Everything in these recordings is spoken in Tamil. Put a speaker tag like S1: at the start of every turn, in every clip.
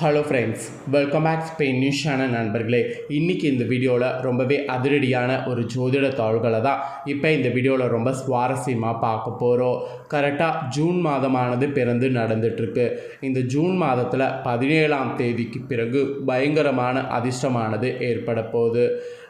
S1: Hello friends welcome back Spain நியூஸான நண்பர்களே. இன்றைக்கி இந்த வீடியோவில் ரொம்பவே அதிரடியான ஒரு ஜோதிட தாள்களை தான் இப்போ இந்த வீடியோவில் ரொம்ப சுவாரஸ்யமாக பார்க்க போகிறோம் கரெக்டாக ஜூன் மாதமானது பிறந்து நடந்துட்டுருக்கு. இந்த ஜூன் மாதத்தில் பதினேழாம் தேதிக்கு பிறகு பயங்கரமான அதிர்ஷ்டமானது ஏற்பட போகுது.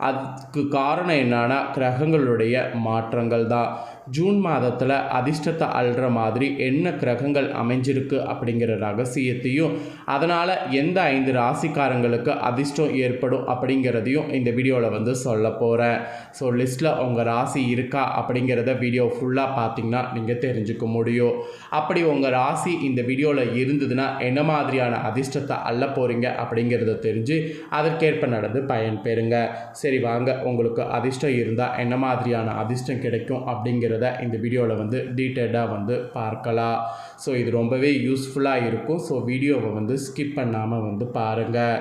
S1: அதுக்கு காரணம் என்னன்னா கிரகங்களுடைய மாற்றங்கள் தான் ஜூன் மாதத்தில் அதிர்ஷ்டத்தை அள்ளுற மாதிரி என்ன கிரகங்கள் அமைஞ்சிருக்கு அப்படிங்கிற ரகசியத்தையும் அதனால் எந்த ஐந்து ராசிக்காரங்களுக்கு அதிர்ஷ்டம் ஏற்படும் அப்படிங்கிறதையும் இந்த வீடியோவில் வந்து சொல்ல போகிறேன் ஸோ லிஸ்ட்டில் உங்கள் ராசி இருக்கா அப்படிங்கிறத வீடியோ ஃபுல்லாக பார்த்தீங்கன்னா நீங்கள் தெரிஞ்சுக்க முடியும். அப்படி உங்கள் ராசி இந்த வீடியோவில் இருந்ததுன்னா என்ன மாதிரியான அதிர்ஷ்டத்தை அள்ள போகிறீங்க அப்படிங்கிறத தெரிஞ்சு அதற்கேற்ப நடந்து பயன் பெறுங்க. சரி வாங்க உங்களுக்கு அதிர்ஷ்டம் இருந்தால் என்ன மாதிரியான அதிர்ஷ்டம் கிடைக்கும் அப்படிங்கிறத இந்த வீடியோவில் வந்து டீட்டெயில்டாக வந்து பார்க்கலாம். ஸோ இது ரொம்பவே யூஸ்ஃபுல்லாக இருக்கும். ஸோ வீடியோவை வந்து ஸ்கிப் பண்ணாமல் வந்து பாருங்கள்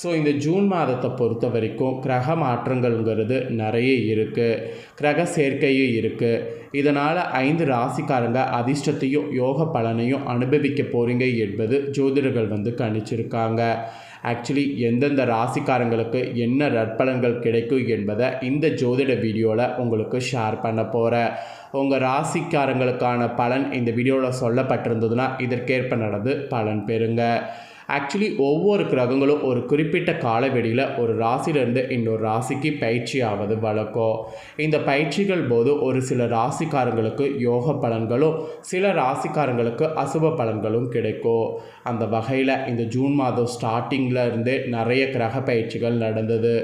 S1: ஸோ இந்த ஜூன் மாதத்தை பொறுத்த வரைக்கும் கிரக மாற்றங்கள்ங்கிறது நிறைய இருக்குது கிரக சேர்க்கையும் இருக்குது இதனால் ஐந்து ராசிக்காரங்க அதிர்ஷ்டத்தையும் யோக பலனையும் அனுபவிக்க போகிறீங்க என்பது ஜோதிடர்கள் வந்து கணிச்சிருக்காங்க. ஆக்சுவலி எந்தெந்த ராசிக்காரங்களுக்கு என்ன நற்பலன்கள் கிடைக்கும் என்பதை இந்த ஜோதிட வீடியோவில் உங்களுக்கு ஷேர் பண்ண போகிறேன் உங்கள் ராசிக்காரங்களுக்கான பலன் இந்த வீடியோவில் சொல்லப்பட்டிருந்ததுன்னா இதற்கேற்ப நடந்து பலன் பெறுங்க. ஆக்சுவலி ஒவ்வொரு கிரகங்களும் ஒரு குறிப்பிட்ட காலவெளியில் ஒரு ராசியிலிருந்து இன்னொரு ராசிக்கு பயிற்சி ஆவது வழக்கம் இந்த பயிற்சிகள் போது ஒரு சில ராசிக்காரங்களுக்கு யோக பலன்களும் சில ராசிக்காரங்களுக்கு அசுப பலன்களும் கிடைக்கும் அந்த வகையில் இந்த ஜூன் மாதம் ஸ்டார்டிங்கில் இருந்தே நிறைய கிரக பயிற்சிகள் நடந்தது.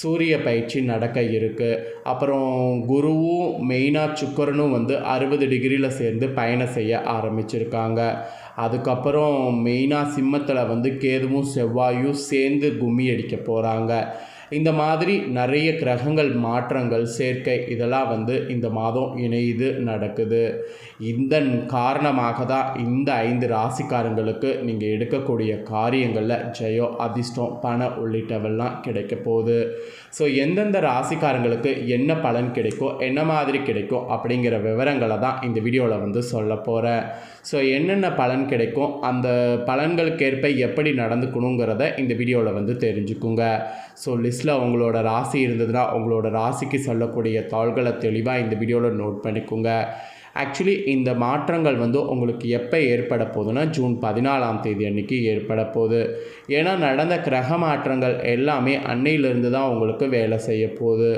S1: சூரிய பயிற்சி நடக்க இருக்குது அப்புறம் குருவும் மெயினாக சுக்கரனும் வந்து அறுபது டிகிரியில் சேர்ந்து பயணம் செய்ய ஆரம்பிச்சிருக்காங்க. அதுக்கப்புறம் மெயினாக சிம்மத்தில் வந்து கேதுவும் செவ்வாயும் சேர்ந்து கும்மி அடிக்க போகிறாங்க இந்த மாதிரி நிறைய கிரகங்கள் மாற்றங்கள் சேர்க்கை இதெல்லாம் வந்து இந்த மாதம் இணையுது நடக்குது. இந்த காரணமாக தான் இந்த ஐந்து ராசிக்காரங்களுக்கு நீங்கள் எடுக்கக்கூடிய காரியங்களில் ஜெயோ அதிர்ஷ்டம் பணம் உள்ளிட்டவெல்லாம் கிடைக்க போகுது. ஸோ எந்தெந்த ராசிக்காரங்களுக்கு என்ன பலன் கிடைக்கும் என்ன மாதிரி கிடைக்கும் அப்படிங்கிற விவரங்களை தான் இந்த வீடியோவில் வந்து சொல்ல போகிறேன் ஸோ என்னென்ன பலன் கிடைக்கும் அந்த பலன்களுக்கேற்ப எப்படி நடந்துக்கணுங்கிறத இந்த வீடியோவில் வந்து தெரிஞ்சுக்குங்க. ஸோ லிஸ்ட்டில் உங்களோட ராசி இருந்ததுன்னா உங்களோட ராசிக்கு சொல்லக்கூடிய தாள்களை தெளிவாக இந்த வீடியோவில் நோட் பண்ணிக்கோங்க. ஆக்சுவலி இந்த மாற்றங்கள் வந்து உங்களுக்கு எப்போ ஏற்பட போகுதுன்னா ஜூன் பதினாலாம் தேதி அன்றைக்கி ஏற்பட போகுது. ஏன்னா நடந்த கிரக மாற்றங்கள் எல்லாமே அன்னையிலேருந்து தான் உங்களுக்கு வேலை செய்ய போகுது.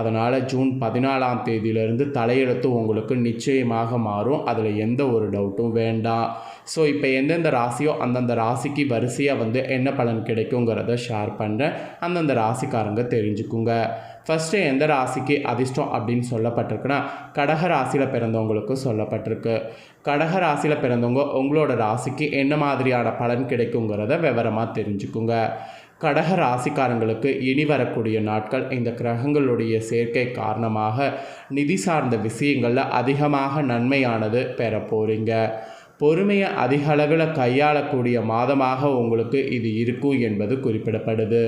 S1: அதனால் ஜூன் பதினாலாம் தேதியிலேருந்து தலையெழுத்து உங்களுக்கு நிச்சயமாக மாறும். அதில் எந்த ஒரு டவுட்டும் வேண்டாம். ஸோ இப்போ எந்தெந்த ராசியோ அந்தந்த ராசிக்கு வரிசையாக வந்து என்ன பலன் கிடைக்குங்கிறத ஷேர் பண்ணுறேன் அந்தந்த ராசிக்காரங்க தெரிஞ்சுக்குங்க. ஃபஸ்ட்டு எந்த ராசிக்கு அதிர்ஷ்டம் அப்படின்னு சொல்லப்பட்டிருக்குன்னா கடக ராசியில் பிறந்தவங்களுக்கு சொல்லப்பட்டிருக்கு. கடக ராசியில் பிறந்தவங்க உங்களோட ராசிக்கு என்ன மாதிரியான பலன் கிடைக்குங்கிறத விவரமாக தெரிஞ்சுக்குங்க. கடக ராசிக்காரங்களுக்கு இனி வரக்கூடிய நாட்கள் இந்த கிரகங்களுடைய சேர்க்கை காரணமாக நிதி சார்ந்த விஷயங்களில் அதிகமாக நன்மையானது பெற போகிறீங்க பொறுமையை அதிக அளவில் கையாளக்கூடிய மாதமாக உங்களுக்கு இது இருக்கும் என்பது குறிப்பிடப்படுது.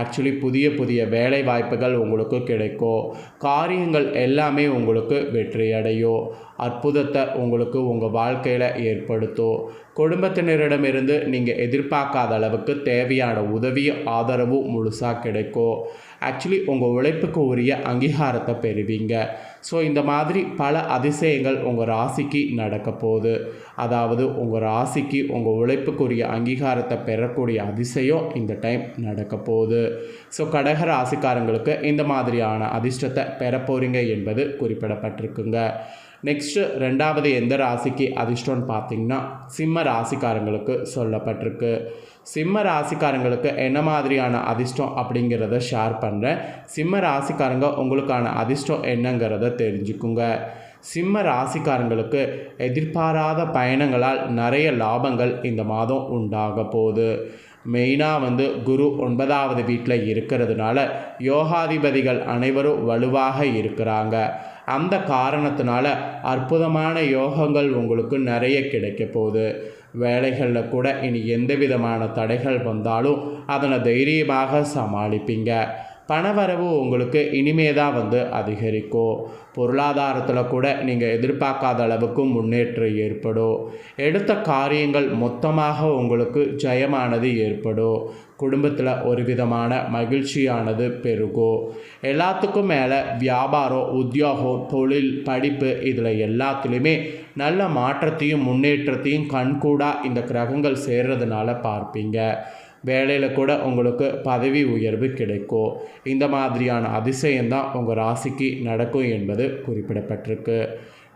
S1: ஆக்சுவலி புதிய புதிய வேலை வாய்ப்புகள் உங்களுக்கு கிடைக்கும். காரியங்கள் எல்லாமே உங்களுக்கு வெற்றியடையும். அற்புதத்தை உங்களுக்கு உங்கள் வாழ்க்கையில் ஏற்படுத்தும். குடும்பத்தினரிடமிருந்து நீங்கள் எதிர்பார்க்காத அளவுக்கு தேவையான உதவியும் ஆதரவும் முழுசாக கிடைக்கும். ஆக்சுவலி உங்கள் உழைப்புக்கு உரிய அங்கீகாரத்தை பெறுவீங்க. ஸோ இந்த மாதிரி பல அதிசயங்கள் உங்கள் ராசிக்கு நடக்க போகுது. அதாவது உங்கள் ராசிக்கு உங்கள் உழைப்புக்குரிய அங்கீகாரத்தை பெறக்கூடிய அதிசயம் இந்த டைம் நடக்க போகுது. ஸோ கடக ராசிக்காரங்களுக்கு இந்த மாதிரியான அதிர்ஷ்டத்தை பெற போகிறீங்க என்பது குறிப்பிடப்பட்டிருக்குங்க. நெக்ஸ்ட்டு ரெண்டாவது எந்த ராசிக்கு அதிர்ஷ்டம்னு பார்த்தீங்கன்னா சிம்ம ராசிக்காரங்களுக்கு சொல்லப்பட்டிருக்கு. சிம்ம ராசிக்காரங்களுக்கு என்ன மாதிரியான அதிர்ஷ்டம் அப்படிங்கிறத ஷேர் பண்ணுறேன் சிம்ம ராசிக்காரங்க உங்களுக்கான அதிர்ஷ்டம் என்னங்கிறத தெரிஞ்சுக்குங்க. சிம்ம ராசிக்காரங்களுக்கு எதிர்பாராத பயணங்களால் நிறைய லாபங்கள் இந்த மாதம் உண்டாக போகுது. மெயினாக வந்து குரு ஒன்பதாவது வீட்டில் இருக்கிறதுனால யோகாதிபதிகள் அனைவரும் வலுவாக இருக்கிறாங்க. அந்த காரணத்தினால அற்புதமான யோகங்கள் உங்களுக்கு நிறைய கிடைக்க போகுது. வேலைகளில் கூட இனி எந்த விதமான தடைகள் வந்தாலும் அதனை தைரியமாக சமாளிப்பீங்க. பணவரவு உங்களுக்கு இனிமே தான் வந்து அதிகரிக்கும் பொருளாதாரத்தில் கூட நீங்கள் எதிர்பார்க்காத அளவுக்கு முன்னேற்றம் ஏற்படும் எடுத்த காரியங்கள் மொத்தமாக உங்களுக்கு ஜெயமானது ஏற்படும் குடும்பத்தில் ஒரு விதமான மகிழ்ச்சியானது பெருகும் எல்லாத்துக்கும் மேலே வியாபாரம் உத்தியோகம் தொழில் படிப்பு இதில் எல்லாத்துலேயுமே நல்ல மாற்றத்தையும் முன்னேற்றத்தையும் கண்கூடாக இந்த கிரகங்கள் சேர்றதுனால பார்ப்பீங்க. வேலையில் கூட உங்களுக்கு பதவி உயர்வு கிடைக்கும் இந்த மாதிரியான அதிசயம்தான் உங்கள் ராசிக்கு நடக்கும் என்பது குறிப்பிடப்பட்டிருக்கு.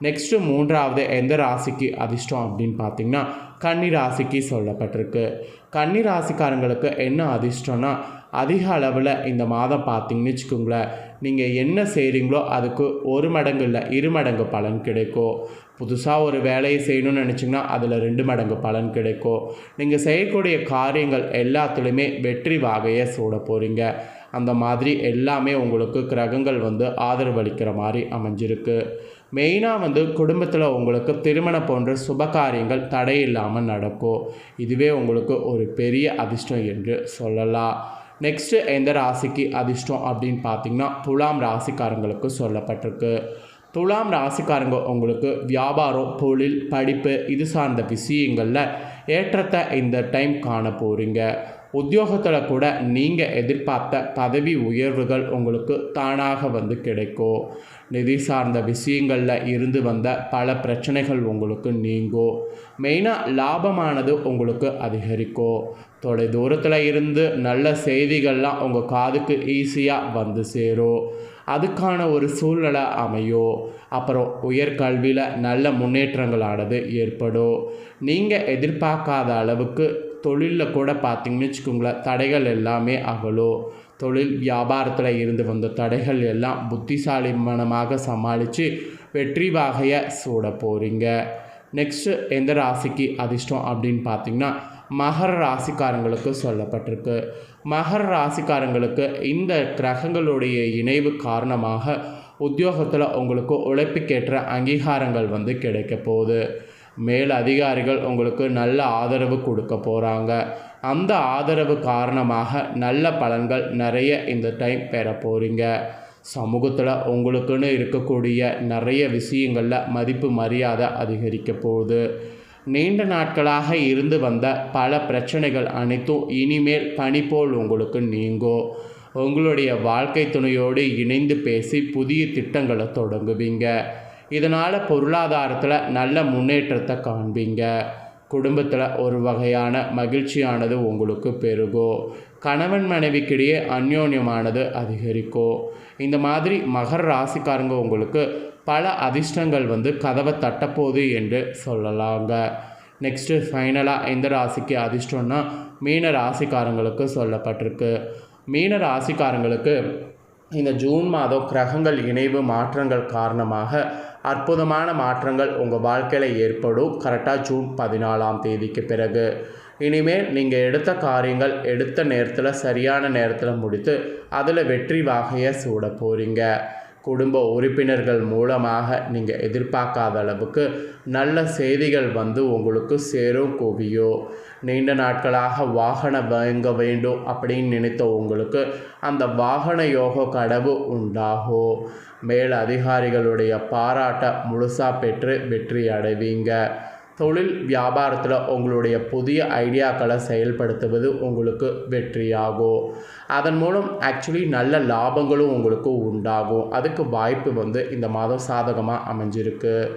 S1: நெக்ஸ்ட்டு மூன்றாவது எந்த ராசிக்கு அதிர்ஷ்டம் அப்படின்னு பார்த்தீங்கன்னா கன்னி ராசிக்கு சொல்லப்பட்டிருக்கு. கன்னி ராசிக்காரங்களுக்கு என்ன அதிர்ஷ்டம்னா அதிக அளவில் இந்த மாதம் பார்த்தீங்கன்னு வச்சுக்கோங்களேன் நீங்கள் என்ன செய்கிறீங்களோ அதுக்கு ஒரு மடங்கு இல்லை இரு மடங்கு பலன் கிடைக்கும் புதுசாக ஒரு வேலையை செய்யணும்னு நினச்சிங்கன்னா அதில் ரெண்டு மடங்கு பலன் கிடைக்கும். நீங்கள் செய்யக்கூடிய காரியங்கள் எல்லாத்துலேயுமே வெற்றி வாகையை சூட போகிறீங்க அந்த மாதிரி எல்லாமே உங்களுக்கு கிரகங்கள் வந்து ஆதரவளிக்கிற மாதிரி அமைஞ்சிருக்கு. மெயினாக வந்து குடும்பத்தில் உங்களுக்கு திருமணம் போன்ற சுப காரியங்கள் தடையில்லாமல் நடக்கும். இதுவே உங்களுக்கு ஒரு பெரிய அதிர்ஷ்டம் என்று சொல்லலாம். நெக்ஸ்ட்டு எந்த ராசிக்கு அதிர்ஷ்டம் அப்படின்னு பார்த்தீங்கன்னா துலாம் ராசிக்காரங்களுக்கு சொல்லப்பட்டிருக்கு. துலாம் ராசிக்காரங்க உங்களுக்கு வியாபாரம் தொழில் படிப்பு இது சார்ந்த விஷயங்களில் ஏற்றத்தை இந்த டைம் காண போகிறீங்க உத்தியோகத்தில் கூட நீங்கள் எதிர்பார்த்த பதவி உயர்வுகள் உங்களுக்கு தானாக வந்து கிடைக்கும். நிதி சார்ந்த விஷயங்களில் இருந்து வந்த பல பிரச்சனைகள் உங்களுக்கு நீங்கும். மெயினாக லாபமானது உங்களுக்கு அதிகரிக்கும். தொலை தூரத்தில் இருந்து நல்ல செய்திகள்லாம் உங்கள் காதுக்கு ஈஸியாக வந்து சேரும். அதுக்கான ஒரு சூழ்நிலை அமையோ அப்புறம் உயர்கல்வியில் நல்ல முன்னேற்றங்களானது ஏற்படும் நீங்கள் எதிர்பார்க்காத அளவுக்கு தொழிலில் கூட பார்த்திங்கன்னு வச்சுக்கோங்களேன் தடைகள் எல்லாமே அகலும் தொழில் வியாபாரத்தில் இருந்து வந்த தடைகள் எல்லாம் புத்திசாலிமனமாக சமாளித்து வெற்றி வாகையை சூட போகிறீங்க நெக்ஸ்ட்டு எந்த ராசிக்கு அதிர்ஷ்டம் அப்படின்னு பார்த்தீங்கன்னா மகர ராசிக்காரங்களுக்கு சொல்லப்பட்டிருக்கு. மகர ராசிக்காரங்களுக்கு இந்த கிரகங்களுடைய இணைவு காரணமாக உத்தியோகத்தில் உங்களுக்கு உழைப்புக்கேற்ற அங்கீகாரங்கள் வந்து கிடைக்க போகுது. மேல் அதிகாரிகள் உங்களுக்கு நல்ல ஆதரவு கொடுக்க போகிறாங்க அந்த ஆதரவு காரணமாக நல்ல பலன்கள் நிறைய இந்த டைம் பெற போகிறீங்க சமூகத்தில் உங்களுக்குன்னு இருக்கக்கூடிய நிறைய விஷயங்களில் மதிப்பு மரியாதை அதிகரிக்க போகுது. நீண்ட நாட்களாக இருந்து வந்த பல பிரச்சனைகள் அனைத்தும் இனிமேல் பனி போல் உங்களுக்கு நீங்கோ. உங்களுடைய வாழ்க்கை துணையோடு இணைந்து பேசி புதிய திட்டங்களை தொடங்குவீங்க. இதனால் பொருளாதாரத்தில் நல்ல முன்னேற்றத்தை காண்பீங்க. குடும்பத்தில் ஒரு வகையான மகிழ்ச்சியானது உங்களுக்கு பெருகும் கணவன் மனைவிக்கிடையே அந்யோன்யமானது அதிகரிக்கும் இந்த மாதிரி மகர ராசிக்காரங்க உங்களுக்கு பல அதிர்ஷ்டங்கள் வந்து கதவை தட்டப்போகுது என்று சொல்லலாங்க. நெக்ஸ்ட்டு ஃபைனலாக எந்த ராசிக்கு அதிர்ஷ்டம்னா மீன ராசிக்காரங்களுக்கு சொல்லப்பட்டிருக்கு. மீன ராசிக்காரங்களுக்கு இந்த ஜூன் மாதம் கிரகங்கள் இணைவு மாற்றங்கள் காரணமாக அற்புதமான மாற்றங்கள் உங்கள் வாழ்க்கையில் ஏற்படும். கரெக்டாக ஜூன் பதினாலாம் தேதிக்கு பிறகு. இனிமேல் நீங்கள் எடுத்த காரியங்கள் எடுத்த நேரத்தில் சரியான நேரத்தில் முடித்து அதில் வெற்றி வாகையை சூட போகிறீங்க குடும்ப உறுப்பினர்கள் மூலமாக நீங்கள் எதிர்பார்க்காத அளவுக்கு நல்ல செய்திகள் வந்து உங்களுக்கு சேரும் குவியோ நீண்ட நாட்களாக வாகனம் வாங்க வேண்டும் அப்படின்னு நினைத்த உங்களுக்கு அந்த வாகன யோக கடவு உண்டாகும் மேல் அதிகாரிகளுடைய பாராட்டை முழுசாக பெற்று வெற்றி அடைவீங்க. தொழில் வியாபாரத்தில் உங்களுடைய புதிய ஐடியாக்களை செயல்படுத்துவது உங்களுக்கு வெற்றியாகும் அதன் மூலம் ஆக்சுவலி நல்ல லாபங்களும் உங்களுக்கு உண்டாகும் அதுக்கு வாய்ப்பு வந்து இந்த மாதம் சாதகமாக அமைஞ்சிருக்கு.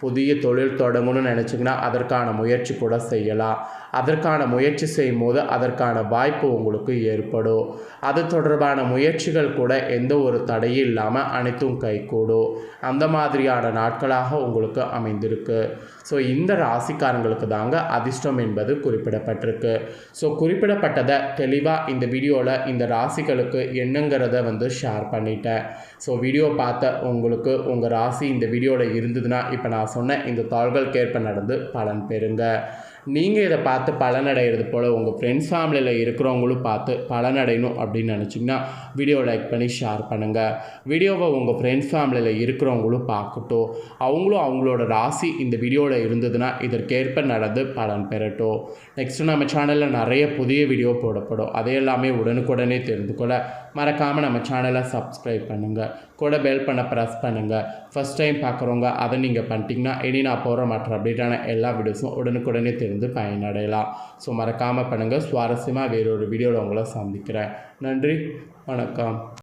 S1: புதிய தொழில் தொடங்கணும்னு நினச்சிங்கன்னா அதற்கான முயற்சி கூட செய்யலாம். அதற்கான முயற்சி செய்யும் போது அதற்கான வாய்ப்பு உங்களுக்கு ஏற்படும். அது தொடர்பான முயற்சிகள் கூட எந்த ஒரு தடையும் இல்லாமல் அனைத்தும் கைகூடும். அந்த மாதிரியான நாட்களாக உங்களுக்கு அமைந்திருக்கு. ஸோ இந்த ராசிக்காரங்களுக்கு தாங்க அதிர்ஷ்டம் என்பது குறிப்பிடப்பட்டிருக்கு. ஸோ குறிப்பிடப்பட்டதை தெளிவாக இந்த வீடியோவில் இந்த ராசிகளுக்கு என்னங்கிறத வந்து ஷேர் பண்ணிட்டேன். ஸோ வீடியோ பார்த்த உங்களுக்கு உங்கள் ராசி இந்த வீடியோவில் இருந்ததுன்னா இப்போ நான் சொன்ன இந்த தாள்களுக்கேற்ப நடந்து பலன் பெறுங்க. நீங்கள் இதை பார்த்து பார்த்து பலனடைகிறது போல் உங்கள் ஃப்ரெண்ட்ஸ் ஃபேமிலியில் இருக்கிறவங்களும் பார்த்து பலனடையணும் அப்படின்னு நினச்சிங்கன்னா வீடியோ லைக் பண்ணி ஷேர் பண்ணுங்கள் வீடியோவை உங்கள் ஃப்ரெண்ட்ஸ் ஃபேமிலியில் இருக்கிறவங்களும் பார்க்கட்டும். அவங்களும் அவங்களோட ராசி இந்த வீடியோவில் இருந்ததுன்னா இதற்கேற்ப நடந்து பலன் பெறட்டும். நெக்ஸ்ட்டு நம்ம சேனலில் நிறைய புதிய வீடியோ போடப்படும். அதை எல்லாமே உடனுக்குடனே தெரிந்து கொள்ள மறக்காமல் நம்ம சேனலை சப்ஸ்கிரைப் பண்ணுங்கள் கூட பெல் பண்ண ப்ரெஸ் பண்ணுங்கள் ஃபஸ்ட் டைம் பார்க்குறவங்க அதை நீங்கள் பண்ணிட்டீங்கன்னா இனி நான் போகிற மற்ற அப்டேட்டான எல்லா வீடியோஸும் உடனுக்குடனே தெரிந்து பயனடையலாம். ஸோ மறக்காமல் பண்ணுங்கள் சுவாரஸ்யமாக வேறொரு வீடியோவில் உங்களை சந்திக்கிறேன். நன்றி. வணக்கம்.